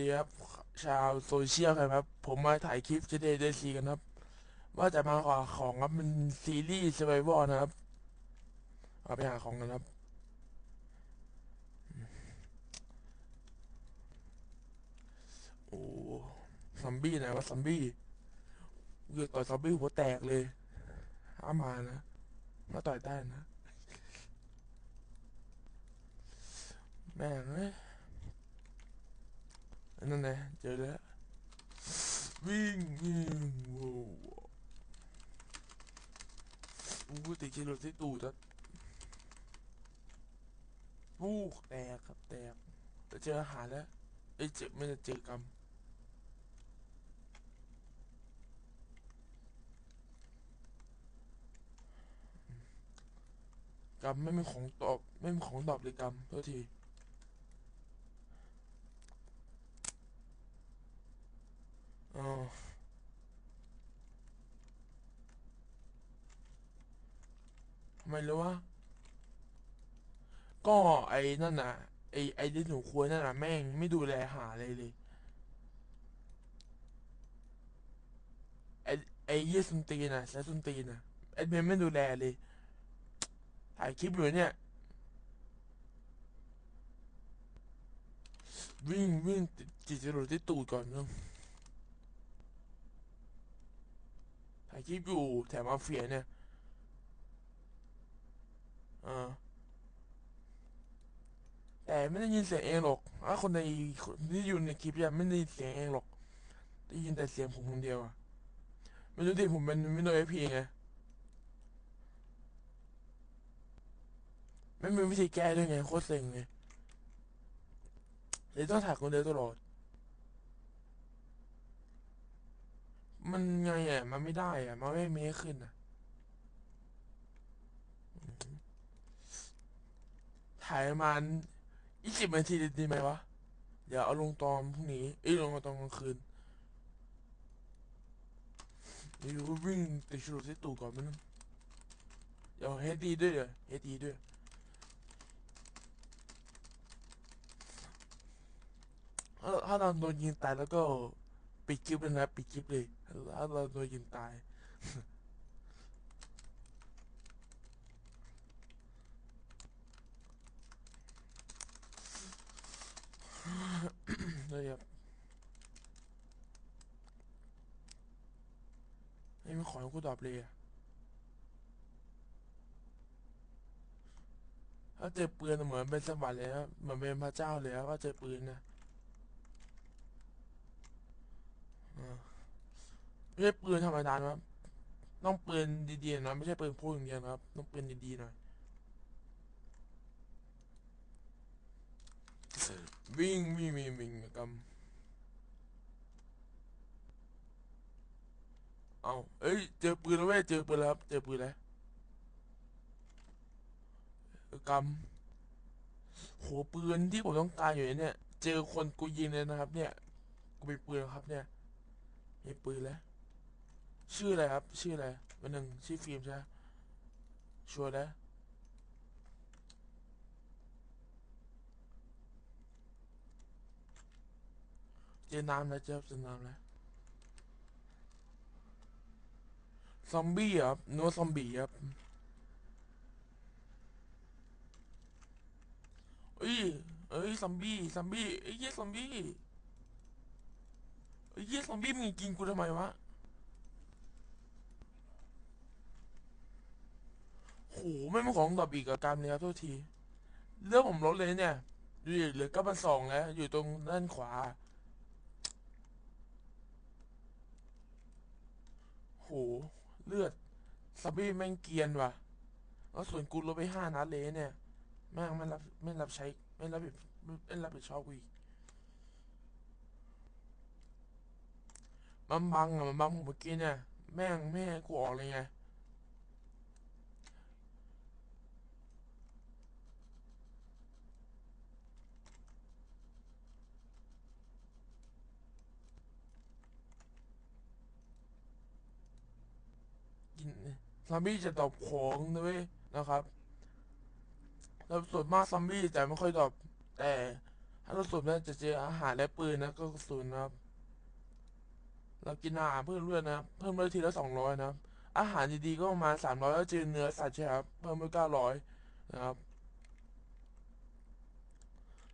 ดีครับชาวโซเชียลครับ ผมมาถ่ายคลิป GTA DC กันครับ ว่าจะมาหาของครับมันซีรีส์ Survival นะครับเอาไปหาของกันครับ โอ้ซอมบี้ไหนวะซอมบี้เกือต่อยซอมบี้หัวแตกเลยห้ามมานะมาต่อยได้นะแม่งเอ้ย นั่นไงเจอแล้ว วิ่งวิ่งโว้อู้ติดกิโลที่ตูดแล้ววูกแตกครับแตกแต่เจออาหารแล้วเอ้เจอไม่ได้เจอกรรมกรรมไม่มีของตอบ ไม่มีของตอบเลยกรรมโทษที อ๋อทำ ไมรู้วะก็ไอ้นั่นน่ะ ไอ้ไอ้ที่หนูควรนั่นน่ะแม่งไม่ดูแลหาอะไรเลย ไอ้ไอ้เยี่ยสุนตีน่ะใช้สุนตีน่ะไอ้เมนไม่ดูแลเลยถ่ายคลิปอยู่เนี่ย วิ่งวิ่งติดจิตจรดที่ตูดก่อนเนอะถ่ายคลิปอยู่แถมมาเฟียเนี่ย อ่าแต่ไม่ได้ยินเสียงเองหรอกถ้าคนในที่อยู่ในคลิปยังไม่ได้ยินเสียงเองหรอกได้ยินแต่เสียงผมคนเดียวอะไม่รู้ดิผมเป็นวินโดว์เอพีไงไม่มีวิธีแก้ด้วยไงโคตรเซ็งเลยเลยต้องถ่ายคนเดียวตลอด มันไงอะมันไม่ได้อะ มันไม่เมคขึ้นอะอืม ถ่ายประมาณยี่สิบนาทีดีไหมวะ เดี๋ยวเอาลงตอนพรุ่งนี้เอ้ยลงตอนกลางคืนเดี๋ยววิ่งติดชุดที่ตู่ก่อนมันงเดี๋ยวเฮดดีด้วยเดี๋ยวเฮดดีด้วยถ้าถ้าเราโดนยิงตายแล้วก็ปิดคลิปเลยนะปิดคลิปเลยถ้าเราโดนยิงตาย เลยครับไม่ขอให้กูตอบเลยอะถ้าเจอปืนเหมือนเป็นสวรรค์เลยนะเหมือนเป็นพระเจ้าเลยนะว่าเจอปืนนะไม่ใช่ปืนธรรมดาครับ ต้องปืนดีๆนะไม่ใช่ปืนพกอย่างเดียวครับ ต้องปืนดีๆหน่อย วิ่งวิ่งวิ่งวิ่งกำเอาเอ้ย เจอปืนแล้วเว้ยเจอปืนแล้วครับ เจอปืนแล้วกำโหปืนที่ผมต้องการอยู่เนี่ย เจอคนกูยิงเลยนะครับ เนี่ย กูมีปืนครับ เนี่ย มีปืนแล้ว ชื่ออะไรครับ ชื่ออะไรวันหนึ่งชื่อฟิล์มใช่ชัวร์แล้ว อน้ำแล้วเจอเจอน้ำแล้วซอมบี้ครับโนซอมบี้ครับเอ้ยเอ้ยซอมบี้ซอมบี้เอ้ยเหี้ยซอมบี้เอ้ยเหี้ยซอมบี้มึงกินกูทำไมวะโหไม่เป็นของตอบอีกกับการเลยครับโทษที เรื่องผมลดเลยเนี่ยดูดิเหลือเก้าพันสองแล้ว อยู่ตรงด้านขวา โห เลือดซับบี้แม่งเกียนว่ะ แล้วส่วนกูลบไปห้านัดเลยเนี่ย แม่งไม่รับไม่รับใช้ไม่รับผิดไม่รับผิดชอบกูอีกมันบังอะมันบังผมเมื่อกี้เนี่ย แม่งแม่กูออกเลยไง ซอมบี้จะตอบของด้วยนะครับแล้วส่วนมากซอมบี้จะไม่ค่อยตอบ แต่ถ้ากระสุนน่าจะเจออาหารและปืนนะก็กระสุนนะครับ เรากินอาหารเพิ่มเลือดนะเพิ่มเลือดทีละสองร้อยนะครับอาหารดีๆก็ประมาณสามร้อยแล้วเจอเนื้อสัตว์ใช่ครับเพิ่มไปเก้าร้อยนะครับ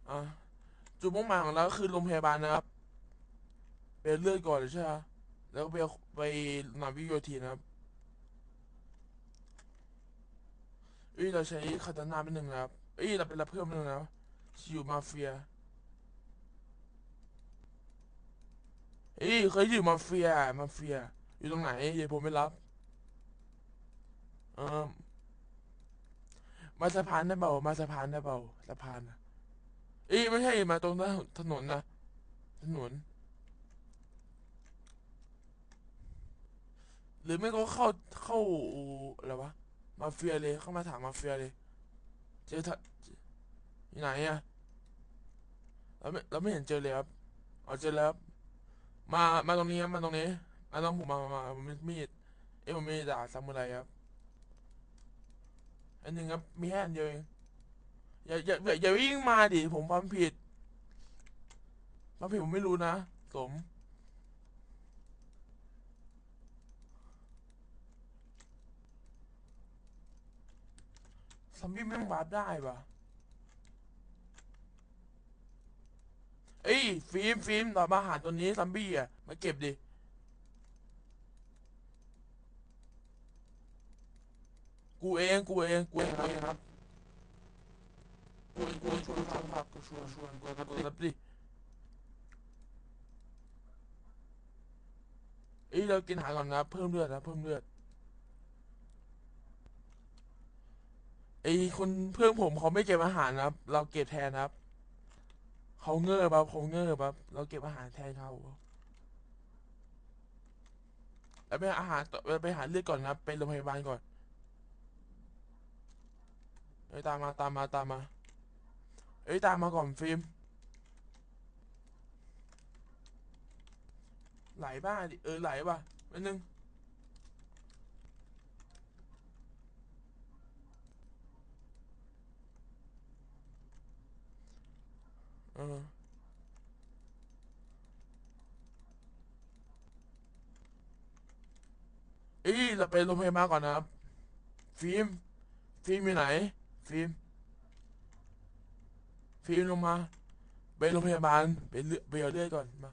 อะจุดมุ่งหมายของเราคือโรงพยาบาลนะครับเป็นเลือดก่อนใช่ไหมแล้วไปไปหนาวิโยธีนะครับ อ้ยเราใช้คาตานาเป็นหนึ่งนะครับเอ้ยเราเป็นรับเพิ่มหนึ่งนะครับชิวมาเฟียเอ้ยเคยอยู่มาเฟียมาเฟีย อยู่ตรงไหนเดี๋ยวผมไม่รับเออมาสะพานได้เปล่ามาสะพานได้เปล่าสะพานนะเอ้ยไม่ใช่มาตรงถนนนะถนน หรือไม่ก็เข้าเข้าอะไรวะ มาเฟียเลยเข้ามาถามมาเฟียเลย เจอทะอยู่ไหนอะเราไม่เราไม่เห็นเจอเลยครับอ๋อเจอแล้วมามาตรงนี้ครับมาตรงนี้มาตรงผมมามามาผมมีมีดเอ้ผมมีดาบซามูไรครับอันหนึ่งครับมีแค่อันเดียวเองอย่าอย่าอย่าอย่าวิ่งมาดิผมความผิดความผิดผมไม่รู้นะสม ซอมบี้แม่งวาร์ปได้ปะเอ้ยฟิล์มฟิล์มต่อมาหาตัวนี้ซอมบี้อะ มาเก็บดิ กูเองกูเองกูเองครับกูเองกูเองชวนฟังครับกูชวนชวนกูครับกูรับดิเอ้ยเรากินอาหารก่อนนะเพิ่มเลือดนะเพิ่มเลือด ไอคนเพื่อนผมเขาไม่เก็บอาหารนะครับ เราเก็บแทนครับ เขาเงือบครับเขาเงือบครับ เราเก็บอาหารแทนเขาแล้วไปอาหารไปหาเลือดก่อนนะครับ ไปโรงพยาบาลก่อนเอ้ยตามมาตามมาตามมาเอ้ยตามมาก่อนฟิล์มไหลบ้าดิเออไหลป่ะนิดนึง เออ เอ้ยเราไปโรงพยาบาลก่อนนะครับ ฟิล์ม ฟิล์มอยู่ไหน ฟิล์ม ฟิล์มลงมา ไปโรงพยาบาล ไปเลือดไปเอาเลือดก่อนมา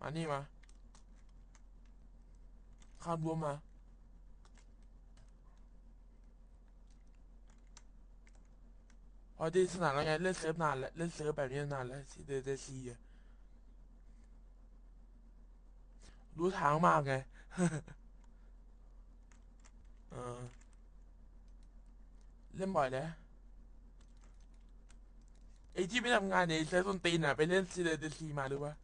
มานี่มา ข้ามรั้วมาพอดีสนามแล้วไงเล่นเซิร์ฟนานแล้วเล่นเซิร์ฟแบบนี้นานแล้วเดเดซีอะ รู้ทางมากไงเออเล่นบ่อยแล้วไอ้ที่ไม่ทำงานในเซิร์ฟต้นตีนอะ ไปเล่นซีเรดซีมาหรือวะ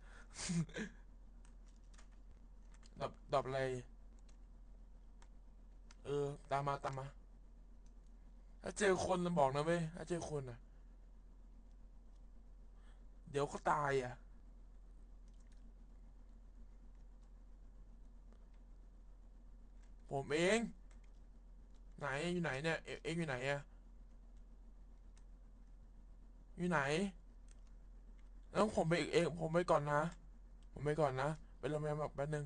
ดอบดอบอะไร เออ ตามมาตามมา ถ้าเจอคนนะบอกนะเว้ย ถ้าเจอคนอะ เดี๋ยวเขาตายอะ ผมเอง ไหนอยู่ไหนเนี่ย เอเองอยู่ไหนอะอยู่ไหน แล้วผมไปเองผมไปก่อนนะ ผมไปก่อนนะไปโรงพยาบาลแบบแป๊บนึง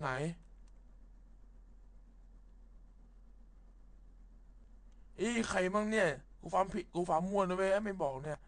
ไหน อีใครมั่งเนี่ย กูฟาร์มผิด กูฟาร์มมั่วนะเว้ย ไม่บอกเนี่ย